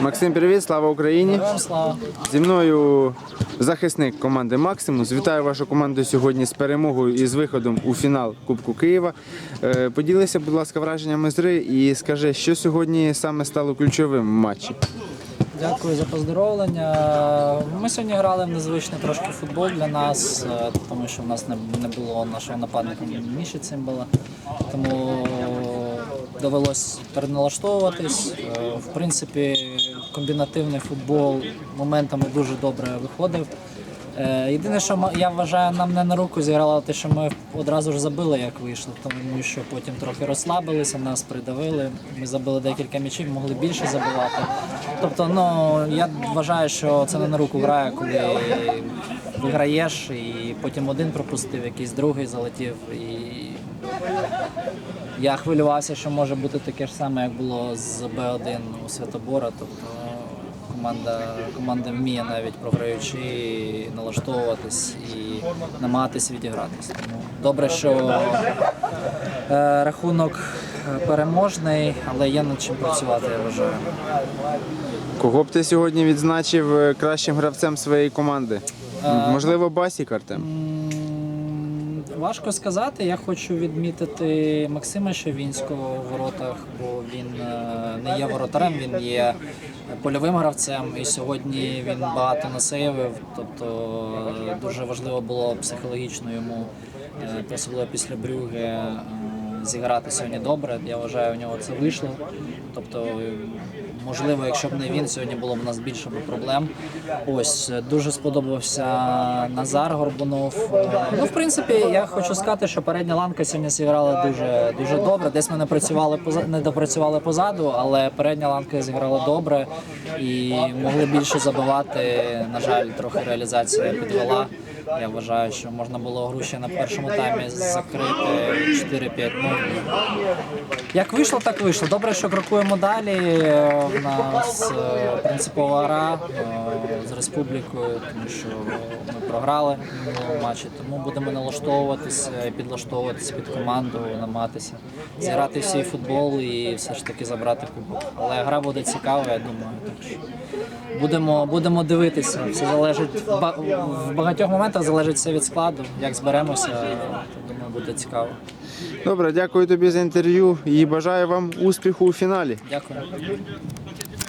Максим, привіт, слава Україні! Слава. Зі мною захисник команди Максимус. Вітаю вашу команду сьогодні з перемогою і з виходом у фінал Кубку Києва. Е, Поділися, будь ласка, враженнями з гри і скажи, що сьогодні саме стало ключовим в матчі. Дякую за поздоровлення. Ми сьогодні грали в незвичний трошки футбол для нас, е, тому що в нас не, було нашого нападника Міші Цимбала. Тому довелось переналаштовуватись. Е, В принципі, комбінативний футбол моментами дуже добре виходив. Е, Єдине, що я вважаю, нам не на руку зіграло те, що ми одразу ж забили, як вийшло, тому що потім трохи розслабилися, нас придавили. Ми забили декілька м'ячів, могли більше забивати. Тобто, ну я вважаю, що це не на руку грає, коли виграєш і потім один пропустив, якийсь другий залетів. І я хвилювався, що може бути таке ж саме, як було з Б1 у Святобора. Тобто команда, команда вміє навіть програючи налаштовуватись і намагатись відігратись. Тому добре, що е, рахунок е, переможний, але є над чим працювати, я вважаю. Кого б ти сьогодні відзначив е, кращим гравцем своєї команди? Можливо, Басік Артем. Важко сказати. Я хочу відмітити Максима Шевінського у воротах, бо він е, не є воротарем, він є польовим гравцем. І сьогодні він багато насейвив. Тобто е, дуже важливо було психологічно йому, е, особливо після Брюги, зіграти сьогодні добре. Я вважаю, у нього це вийшло. Тобто, можливо, якщо б не він, сьогодні було б у нас більше проблем. Ось дуже сподобався Назар Горбунов. Ну, в принципі, я хочу сказати, що передня ланка сьогодні зіграла дуже дуже добре. Десь ми не працювали не допрацювали позаду, але передня ланка зіграла добре і могли більше забивати. На жаль, трохи реалізація підвела. Я вважаю, що можна було гру ще на першому таймі закрити 4-5 0 Як вийшло, так вийшло. Добре, що крокуємо далі. В нас е, принципова гра е, з республікою, тому що ми програли матчі. Тому будемо налаштовуватися підлаштовуватися під команду, намагатися зіграти всій футбол і все ж таки забрати кубок. Але гра буде цікава, я думаю. Так що будемо, будемо дивитися. Все залежить в багатьох моментах залежить все від складу. Як зберемося, то думаю, буде цікаво. Добре, дякую тобі за інтерв'ю і бажаю вам успіху у фіналі. Дякую.